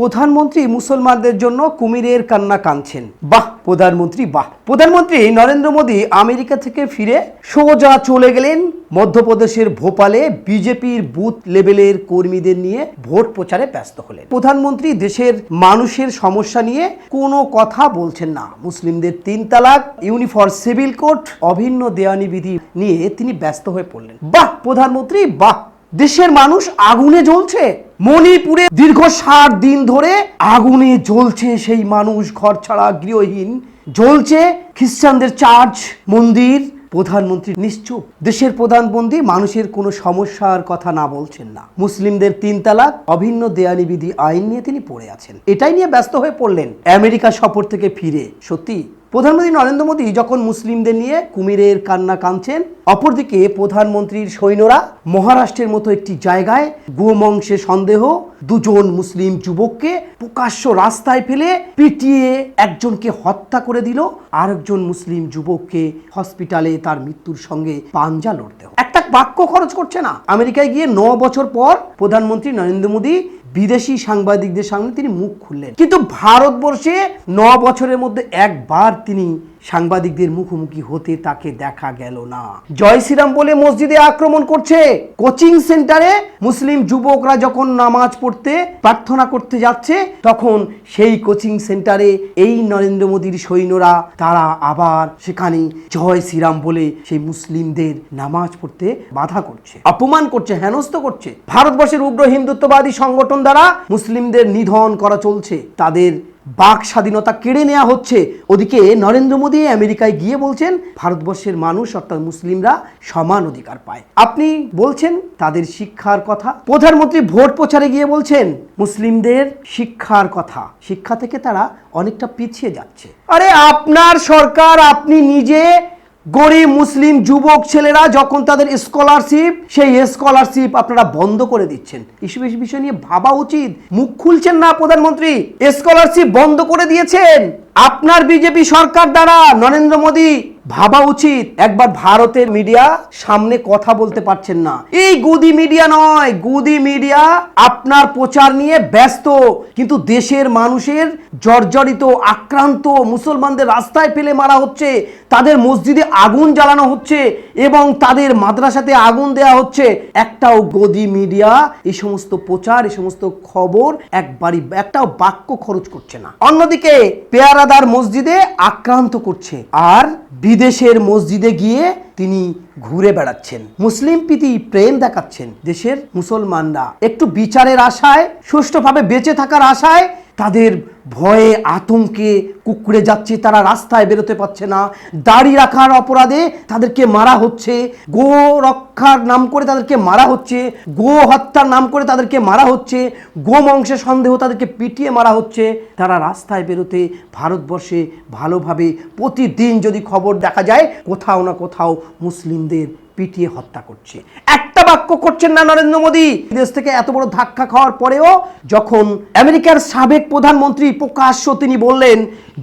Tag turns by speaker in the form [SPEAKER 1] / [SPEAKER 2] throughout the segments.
[SPEAKER 1] প্রধানমন্ত্রী মুসলমানদের জন্য কুমিরের কান্না কাঁদছেন। বাহ, প্রধানমন্ত্রী বাহ। প্রধানমন্ত্রী নরেন্দ্র মোদী আমেরিকা থেকে ফিরে সোজা চলে গেলেন মধ্যপ্রদেশের ভোপালে বিজেপির বুথ লেভেলের কর্মীদের নিয়ে ভোট প্রচারে ব্যস্ত হলেন। প্রধানমন্ত্রী দেশের মানুষের সমস্যা নিয়ে কোনো কথা বলছেন না। মুসলিমদের তিন তালাক ইউনিফর সিভিল কোড, অভিন্ন দেওয়ানি বিধি নিয়ে তিনি ব্যস্ত হয়ে পড়লেন। বাহ, প্রধানমন্ত্রী, বাহ। দেশের মানুষ আগুনে জ্বলছে। মণিপুরে দীর্ঘ ষাট দিন ধরে আগুনে জ্বলছে সেই মানুষ, ঘর ছাড়া গৃহহীন। জ্বলছে খ্রিস্টানদের চার্চ, মন্দির। প্রধানমন্ত্রী নিশ্চুপ। দেশের প্রধানমন্ত্রী মানুষের কোনো সমস্যার কথা না বলছেন না। মুসলিমদের তিন তালাক, অভিন্ন দেয়ানি বিধি আইন নিয়ে তিনি পড়ে আছেন। এটাই নিয়ে ব্যস্ত হয়ে পড়লেন। আমেরিকা সফর থেকে ফিরে। সত্যি প্রধানমন্ত্রী নরেন্দ্র মোদী যখন মুসলিমদের নিয়ে কুমিরের কান্না কাঁদছেন, অপরদিকে প্রধানমন্ত্রীর সৈন্যরা মহারাষ্ট্রের মতো একটি জায়গায় গোমংসে সন্দেহ, দুজন মুসলিম যুবককে প্রকাশ্য রাস্তায় ফেলে পিটিয়ে একজনকে হত্যা করে দিল, আরেকজন মুসলিম যুবককে হসপিটালে তার মৃত্যুর সঙ্গে পাঞ্জা লড়তে হলো। একটা বাক্য খরচ করছে না আমেরিকায় গিয়ে ন বছর পর প্রধানমন্ত্রী নরেন্দ্র মোদী বিদেশি সাংবাদিকদের সামনে তিনি মুখ খুললেন। কিন্তু ভারতবর্ষে ন বছরের মধ্যে একবার তিনি সাংবাদিকদের মুখোমুখি হতে তাকে দেখা গেল না। জয় শ্রীরাম বলে মসজিদে আক্রমণ করছে। কোচিং সেন্টারে মুসলিম যুবকরা যখন নামাজ পড়তে প্রার্থনা করতে যাচ্ছে, তখন সেই কোচিং সেন্টারে এই নরেন্দ্র মোদীর সৈন্যরা, তারা আবার সেখানে জয় শ্রীরাম বলে সেই মুসলিমদের নামাজ পড়তে বাধা করছে, অপমান করছে, হেনস্থ করছে। ভারতবর্ষের উগ্র হিন্দুত্ববাদী সংগঠন দ্বারা মুসলিমদের নিধন করা চলছে। তাদের বাক স্বাধীনতা কেড়ে নেওয়া হচ্ছে। ওদিকে নরেন্দ্র মোদী আমেরিকায় গিয়ে বলছেন, ভারতবর্ষের মানুষ, অর্থাৎ মুসলিমরা, সমান অধিকার পায়। আপনি বলছেন, তাদের শিক্ষার কথা। প্রধানমন্ত্রী ভোট প্রচারে গিয়ে বলছেন, মুসলিমদের শিক্ষার কথা। শিক্ষা থেকে তারা অনেকটা পিছিয়ে যাচ্ছে। আরে, আপনার সরকার, আপনি নিজে গরিব মুসলিম যুবক ছেলেরা যখন তাদের স্কলারশিপ সেই স্কলারশিপ আপনারা বন্ধ করে দিচ্ছেন। এসব বিষয় নিয়ে ভাবা উচিত। মুখ খুলছেন না প্রধানমন্ত্রী? স্কলারশিপ বন্ধ করে দিয়েছেন। আপনার বিজেপি সরকার দ্বারা নরেন্দ্র মোদী ভাবা উচিত। একবার ভারতের মিডিয়া সামনে কথা বলতে পারছেন না। এই গুদি মিডিয়া নয়। গুদি মিডিয়া আপনার প্রচার নিয়ে ব্যস্ত। কিন্তু দেশের মানুষের জর্জরিত, আক্রান্ত, মুসলমানদের রাস্তায় ফেলে মারা হচ্ছে। তাদের মসজিদে আগুন জ্বালানো হচ্ছে এবং তাদের মাদ্রাসাতে আগুন দেয়া হচ্ছে। একটাও গদি মিডিয়া এই সমস্ত প্রচার, এই সমস্ত খবর একবারই, একটাও বাক্য খরচ করছে না। অন্যদিকে পেয়ারাদার মসজিদে আক্রান্ত করছে। আর বিদেশের মসজিদে গিয়ে তিনি ঘুরে বেড়াচ্ছেন। মুসলিম প্রীতি প্রেম দেখাচ্ছেন দেশের মুসলমানরা। একটু বিচারের আশায়, সুষ্ঠুভাবে বেঁচে থাকার আশায় তাদের ভয়ে আতঙ্কে কুকুরে যাচ্ছে, তারা রাস্তায় বেরোতে পারছে না। দাড়ি রাখার অপরাধে তাদেরকে মারা হচ্ছে, গো রক্ষার নাম করে তাদেরকে মারা হচ্ছে, গো হত্যার নাম করে তাদেরকে মারা হচ্ছে, গো মাংসে সন্দেহ তাদেরকে পিটিয়ে মারা হচ্ছে। তারা রাস্তায় বেরোতে ভারতবর্ষে ভালোভাবে প্রতিদিন যদি খবর দেখা যায়, কোথাও না কোথাও মুসলিমদের পিটিয়ে হত্যা করছে। একটা বাক্য করছেন না নরেন্দ্র মোদী। দেশ থেকে এত বড় ধাক্কা খাওয়ার পরেও যখন আমেরিকার সাবেক প্রধানমন্ত্রী প্রকাশ্য তিনি বললেন,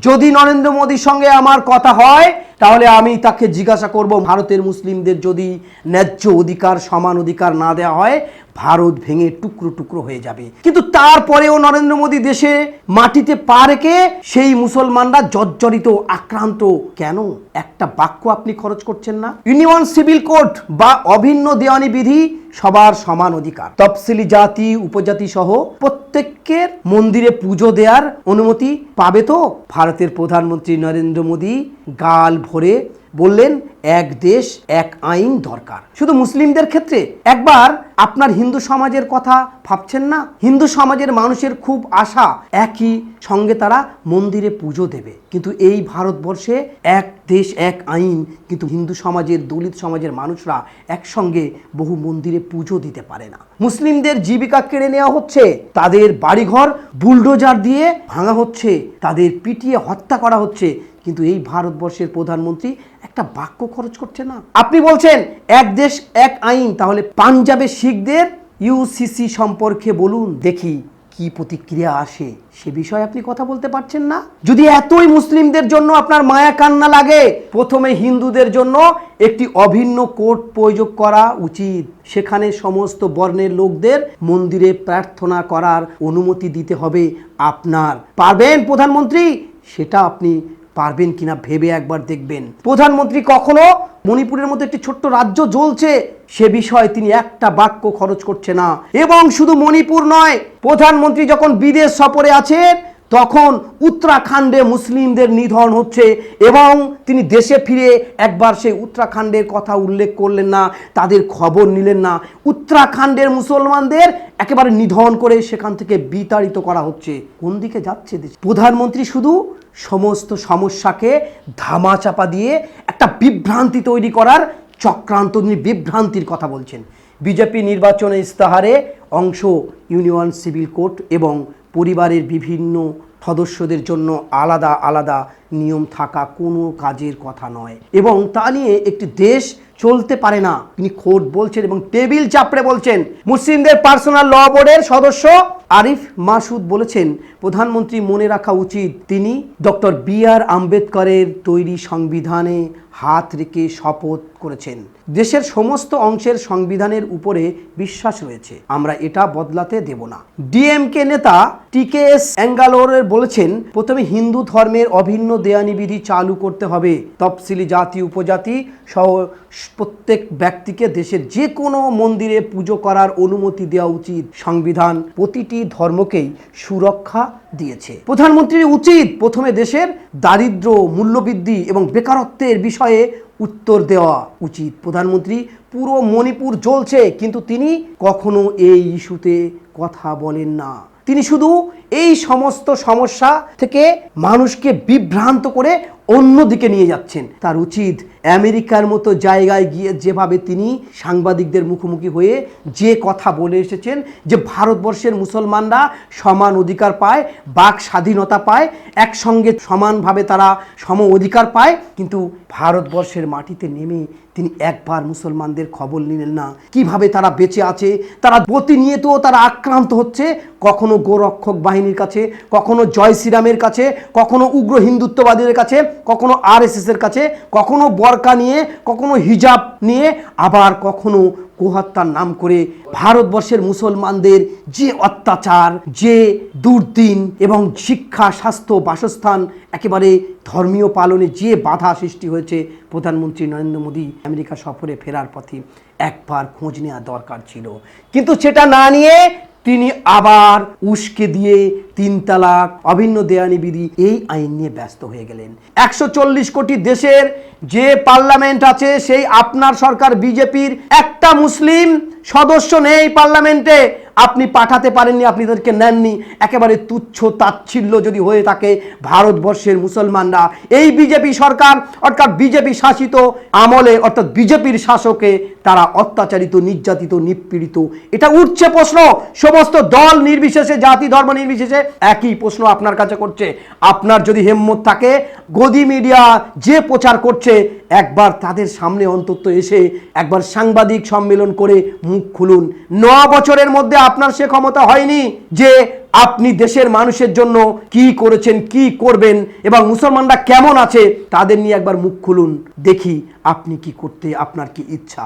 [SPEAKER 1] যদি নরেন্দ্র মোদীর সঙ্গে আমার কথা হয় তাহলে আমি তাকে জিজ্ঞাসা করব, ভারতের মুসলিমদের যদি ন্যায্য অধিকার, সমান অধিকার না দেওয়া হয়, ভারত ভেঙে টুকরো টুকরো হয়ে যাবে। কিন্তু তারপরেও নরেন্দ্র মোদী দেশে মাটিতে পা রেখে সেই মুসলমানরা জর্জরিত, আক্রান্ত কেন? একটা বাক্য আপনি খরচ করছেন না? ইউনিয়ন সিভিল কোড বা অভিন্ন দেওয়ানি বিধি সবার সমান অধিকার। তফসিলি জাতি, উপজাতি সহ প্রত্যেকের মন্দিরে পুজো দেওয়ার অনুমতি পাবে তো? ভারতের প্রধানমন্ত্রী নরেন্দ্র মোদী গাল ভরে বললেন, এক দেশ, এক আইন দরকার। শুধু মুসলিমদের ক্ষেত্রে? একবার আপনার হিন্দু সমাজের কথা ভাবছেন না? হিন্দু সমাজের মানুষের খুব আশা একই সঙ্গে তারা মন্দিরে পুজো দেবে। কিন্তু এই ভারতবর্ষে এক দেশ, এক আইন, কিন্তু হিন্দু সমাজের, দলিত সমাজের মানুষরা একসঙ্গে বহু মন্দিরে পুজো দিতে পারে না। মুসলিমদের জীবিকা কেড়ে নেওয়া হচ্ছে। তাদের বাড়িঘর বুলডোজার দিয়ে ভাঙা হচ্ছে। তাদের পিটিয়ে হত্যা করা হচ্ছে। কিন্তু এই ভারতবর্ষের প্রধানমন্ত্রী একটা বাক্য খরচ করছে না। আপনি বলছেন, এক দেশ, এক আইন তাহলে পাঞ্জাবে শিখদের ইউসিসি সম্পর্কে বলুন, দেখি কি প্রতিক্রিয়া আসে। সে বিষয়ে আপনি কথা বলতে পারছেন না। যদি এতই মুসলিমদের জন্য আপনার মায়া কান্না লাগে, প্রথমে হিন্দুদের জন্য একটি অভিন্ন কোড প্রয়োগ করা উচিত। সেখানে সমস্ত বর্ণের লোকদের মন্দিরে প্রার্থনা করার অনুমতি দিতে হবে আপনার। পারবেন প্রধানমন্ত্রী? সেটা আপনি পারবেন কিনা ভেবে একবার দেখবেন। প্রধানমন্ত্রী কখনো মণিপুরের মধ্যে একটি ছোট্ট রাজ্য জ্বলছে? সে বিষয়ে তিনি একটা বাক্য খরচ করছে না। এবং শুধু মণিপুর নয়, প্রধানমন্ত্রী যখন বিদেশ সফরে আছেন, তখন উত্তরাখণ্ডে মুসলিমদের নিধন হচ্ছে এবং তিনি দেশে ফিরে একবার সেই উত্তরাখণ্ডের কথা উল্লেখ করলেন না, তাদের খবর নিলেন না। উত্তরাখণ্ডের মুসলমানদের একেবারে নিধন করে সেখান থেকে বিতাড়িত করা হচ্ছে। কোন দিকে যাচ্ছে দেশ? প্রধানমন্ত্রী শুধু সমস্ত সমস্যাকে ধামাচাপা দিয়ে একটা বিভ্রান্তি তৈরি করার চক্রান্ত বিভ্রান্তির কথা বলছেন। বিজেপি নির্বাচনে ইস্তাহারে অংশ ইউনিয়ন সিভিল কোর্ট এবং পরিবারের বিভিন্ন সদস্যদের জন্য আলাদা আলাদা নিয়ম থাকা কোনো কাজের কথা নয় এবং তা নিয়ে একটি দেশ চলতে পারে না। তিনি খোট বলছেন এবং টেবিল চাপড়ে বলছেন, মুসলিমদের পার্সোনাল ল বোর্ডের সদস্য আরিফ মাসুদ বলেছেন প্রধানমন্ত্রী মনে রাখা উচিত তিনি ডক্টর বি আর আম্বেদকরের তৈরি সংবিধানে হাত রেখে শপথ করেছেন। দেশের সমস্ত অংশের সংবিধানের উপরে বিশ্বাস রয়েছে। আমরা এটা বদলাতে দেব না। ডিএমকে নেতা টিকেএস অ্যাঙ্গালোরের বলেছেন, প্রথমে হিন্দু ধর্মের অভিন্ন দেয়ানিবিধি চালু করতে হবে। তফসিলি জাতি, উপজাতি সহ প্রত্যেক ব্যক্তিকে দেশের যে কোনো মন্দিরে পুজো করার অনুমতি দেওয়া উচিত। সংবিধান প্রতিটি ধর্মকেই সুরক্ষা দিয়েছে। প্রধানমন্ত্রীর উচিত প্রথমে দেশের দারিদ্র মূল্যবৃদ্ধি এবং বেকারত্বের বিষয়ে উত্তর দেওয়া উচিত। প্রধানমন্ত্রী পুরো মণিপুর জ্বলছে, কিন্তু তিনি কখনো এই ইস্যুতে কথা বলেন না। তিনি শুধু এই সমস্ত সমস্যা থেকে মানুষকে বিভ্রান্ত করে অন্যদিকে নিয়ে যাচ্ছেন। তার উচিত আমেরিকার মতো জায়গায় গিয়ে যেভাবে তিনি সাংবাদিকদের মুখোমুখি হয়ে যে কথা বলে এসেছেন, যে ভারতবর্ষের মুসলমানরা সমান অধিকার পায়, বাক স্বাধীনতা পায়, একসঙ্গে সমানভাবে তারা সম অধিকার পায়, কিন্তু ভারতবর্ষের মাটিতে নেমে তিনি একবার মুসলমানদের খবর নিলেন না। কীভাবে তারা বেঁচে আছে, তারা প্রতিনিয়ত তারা আক্রান্ত হচ্ছে, কখনো গোরক্ষক বাহিনীর কাছে, কখনো জয় শ্রীরামের কাছে, কখনো উগ্র হিন্দুত্ববাদীদের কাছে, কখনো আরএসএস এর কাছে, কখনো বরকা নিয়ে, কখনো হিজাব নিয়ে, আবার কখনো গোহত্যার নাম করে ভারতবর্ষের মুসলমানদের যে অত্যাচার, যে দুর্দিন এবং শিক্ষা, স্বাস্থ্য, বাসস্থান, একেবারে ধর্মীয় পালনে যে বাধা সৃষ্টি হয়েছে প্রধানমন্ত্রী নরেন্দ্র মোদী আমেরিকা সফরে ফেরার পথে একবার খোঁজ নেওয়া দরকার ছিল। কিন্তু সেটা না নিয়ে তিনি আবার উস্কে দিয়ে তিন তালাক, অভিন্ন দেয়ানি বিধি এই আইন নিয়ে ব্যস্ত হয়ে গেলেন। একশো চল্লিশ কোটি দেশের যে পার্লামেন্ট আছে, সেই আপনার সরকার বিজেপির একটা মুসলিম সদস্য নেই পার্লামেন্টে। আপনি পাঠাতে পারেননি আপনি তাদেরকে নেননি। একেবারে তুচ্ছ তাচ্ছিল্য যদি হয়ে থাকে ভারতবর্ষের মুসলমানরা। এই বিজেপি সরকার, অর্থাৎ বিজেপি শাসিত আমলে, অর্থাৎ বিজেপির শাসকে তারা অত্যাচারিত, নির্যাতিত, নিপীড়িত। এটা উঠছে প্রশ্ন। সমস্ত দল নির্বিশেষে, জাতি ধর্ম নির্বিশেষে একই প্রশ্ন আপনার কাছে করছে। আপনার যদি হেম্মত থাকে, গদি মিডিয়া যে প্রচার করছে, একবার তাদের সামনে অন্তত এসে একবার সাংবাদিক সম্মেলন করে মুখ খুলুন। ন বছরের মধ্যে আপনার সে ক্ষমতা হয়নি যে আপনি দেশের মানুষের জন্য কি করেছেন, কি করবেন এবং মুসলমানরা কেমন আছে, তাদের নিয়ে একবার মুখ খুলুন। দেখি আপনি কি করতে, আপনার কি ইচ্ছা।